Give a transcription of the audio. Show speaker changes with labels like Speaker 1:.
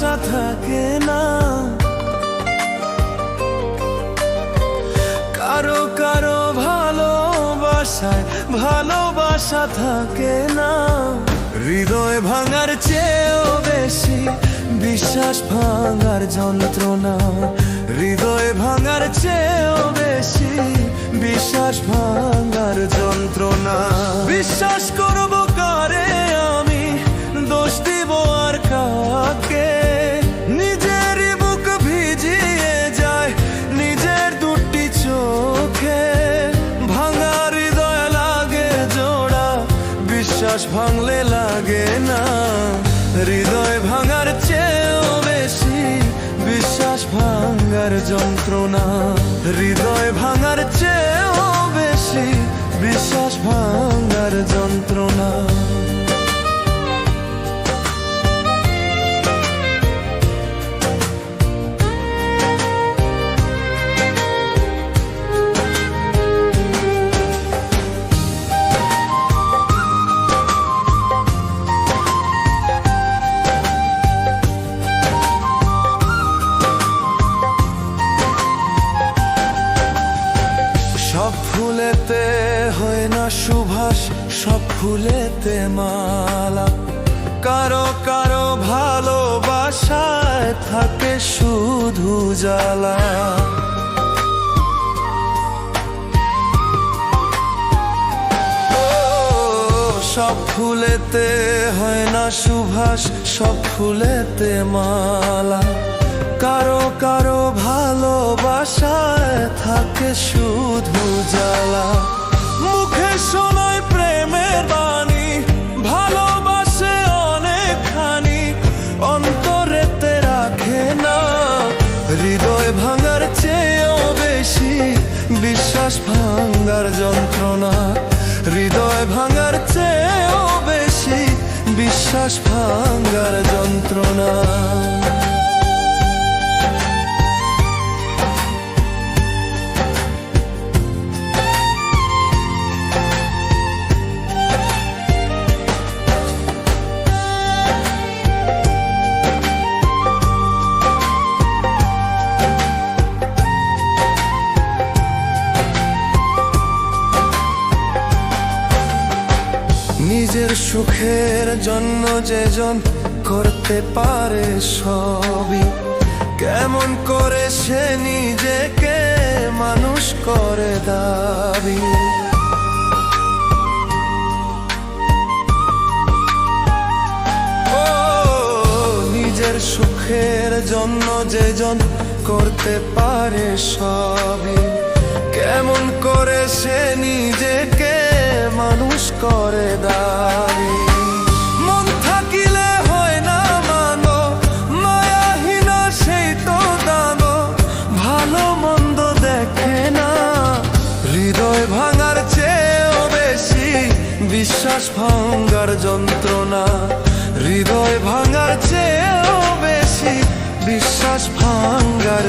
Speaker 1: ভালোবাসা থাকে না। কারও কারও ভালোবাসায় ভালোবাসা থাকে না। হৃদয় ভাঙার চেয়েও বেশি বিশ্বাস ভাঙার যন্ত্রণা। হৃদয় ভাঙার চেয়েও বেশি বিশ্বাস ভাঙার যন্ত্রণা। বিশ্বাস কারে বিশ্বাস ভাঙলে লাগে না। হৃদয় ভাঙার চেয়েও বেশি বিশ্বাস ভাঙার যন্ত্রণা। হৃদয় ভাঙার চেয়েও বেশি বিশ্বাস ভাঙার যন্ত্রণা। ফুলেতে হয় না সুভাষ, সব ফুলেতে মালা। কারও কারও ভালোবাসায় থাকে শুধু জ্বালা। সব ফুলেতে হয় না সুভাষ, সব ফুলেতে মালা। কারও কারও ভালোবাসায় থাকে শুধু জ্বালা। মুখে শোনায় প্রেমের বাণী, ভালোবাসে অনেকখানি। অন্তরেতে রাখে না, হৃদয় ভাঙার চেয়েও বেশি। বিশ্বাস ভাঙার যন্ত্রণা, হৃদয় ভাঙার চেয়েও বেশি। বিশ্বাস ভাঙার যন্ত্রণা। নিজের সুখের জন্য যেজন করতে পারে সবই। কেমন করে সে নিজেকে মানুষ করে দাবি। ও, নিজের সুখের জন্য যেজন করতে পারে সবই। কেমন করে সে নিজেকে মানুষ করে দাবি। মন থাকিলে হয় না মানো, মায়াহীনা সেই তো দানো। ভালো মন্দ দেখে না, হৃদয় ভাঙার চেয়েও বেশি বিশ্বাস ভাঙার যন্ত্রণা। হৃদয় ভাঙার চেয়েও বেশি বিশ্বাস ভাঙার